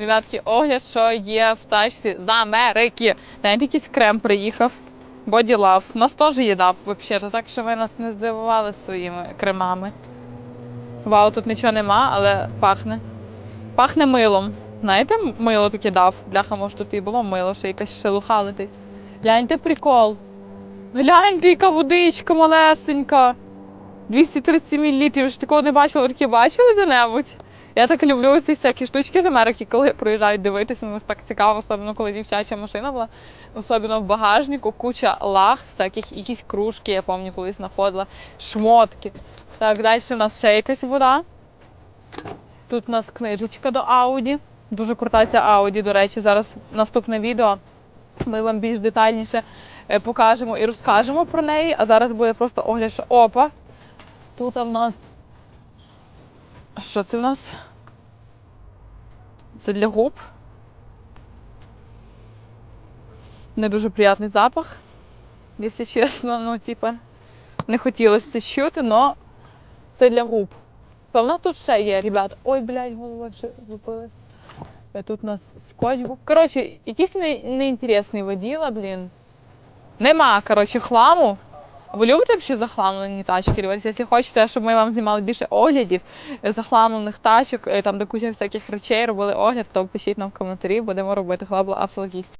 Ребятки, огляд, що є в тачці з Америки. Навіть якийсь крем приїхав. Body Love. У нас теж є дав, взагалі, так що ви нас не здивували своїми кремами. Вау, тут нічого нема, але пахне. Пахне милом. Знаєте, мило таке дав. Бляха, може тут і було мило, що якась шелуха летить. Гляньте прикол. Гляньте, яка водичка малесенька. 230 мл. Ж такого не бачили, ви таке бачили де-небудь? Я так люблю ці всякі штучки з Америки, коли приїжджають дивитися, ну так цікаво, особливо коли дівчача машина була, особливо в багажнику, куча лаг, всяких якісь кружки, я пам'ятаю, колись знаходила, шмотки. Так, далі в нас ще якась вода. Тут у нас книжечка до Ауді. Дуже крута ця Ауді, до речі, зараз наступне відео. Ми вам більш детальніше е, покажемо і розкажемо про неї. А зараз буде просто огляд, що опа. Тут в нас. Що це в нас? Це для губ. Не дуже приятний запах. Якщо чесно, ну, типа, не хотілося це чути, але це для губ. Певно, тут ще є, ребят. Ой, блядь, голова вже випилась. Е, Тут у нас скотч був. Коротше, якийсь не, неінтересний воділа, блін. Нема, коротше, хламу. Ви любите взагалі захламлені тачки? Ребят? Якщо хочете, щоб ми вам знімали більше оглядів захламлених тачок, е, там до куча всяких речей робили огляд, то пишіть нам в коментарі, будемо робити хлабла автологіст.